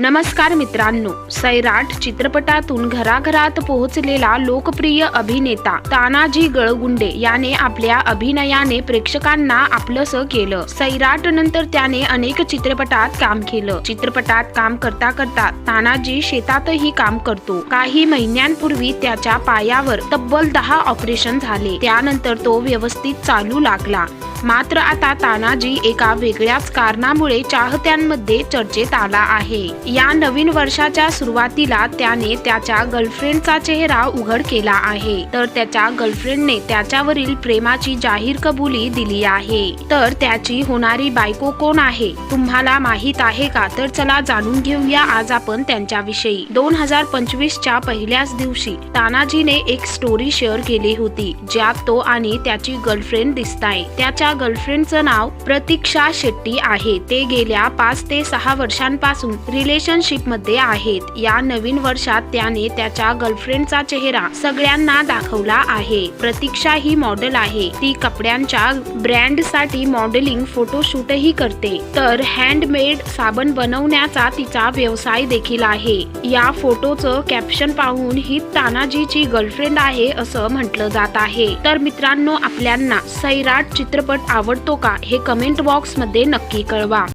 नमस्कार मित्रांनो सैराट चित्रपटातून घराघरात पोहोचलेला लोकप्रिय अभिनेता तानाजी गळगुंडे याने आपल्या अभिनयाने प्रेक्षकांना आपलंस केलं. सैराट नंतर त्याने अनेक चित्रपटात काम केलं. चित्रपटात काम करता करता तानाजी शेतातही काम करतो. काही महिन्यांपूर्वी त्याच्या पायावर तब्बल दहा ऑपरेशन झाले. त्यानंतर तो व्यवस्थित चालू लागला. मात्र आता तानाजी एका वेगळ्याच कारणामुळे चाहत्यांमध्ये चर्चेत आला आहे. या नवीन वर्षाच्या सुरुवातीला त्याने त्याच्या गर्लफ्रेंडचा चेहरा उघड केला आहे. तर त्याच्या गर्लफ्रेंडने त्याच्यावरील प्रेमाची जाहीर कबुली दिली आहे. तर त्याची होणारी बायको कोण आहे? तुम्हाला माहीत आहे का? तर चला जाणून घेऊया आज आपण त्यांच्याविषयी. दोन हजार पंचवीसच्या पहिल्याच दिवशी तानाजीने एक स्टोरी शेअर केली होती ज्यात तो आणि त्याची गर्लफ्रेंड दिसताय. त्याच्या गर्लफ्रेंडचं नाव प्रतीक्षा शेट्टी आहे. ते गेल्या पाच ते सहा वर्षांपासून रिले मध्ये आहेत. या नवीन वर्षात त्याने त्याच्या गर्लफ्रेंडचा चेहरा सगळ्यांना दाखवला आहे. प्रतीक्षा ही मॉडेल आहे. ती कपड्यांच्या ब्रँडसाठी मॉडेलिंग फोटोशूटही करते. तर हँडमेड साबण बनवण्याचा तिचा व्यवसाय देखील आहे. या फोटोचं कॅप्शन पाहून ही तानाजीची गर्लफ्रेंड आहे असं म्हटलं जात आहे. तर मित्रांनो आपल्यांना सैराट चित्रपट आवडतो का? हे कमेंट बॉक्समध्ये नक्की कळवा.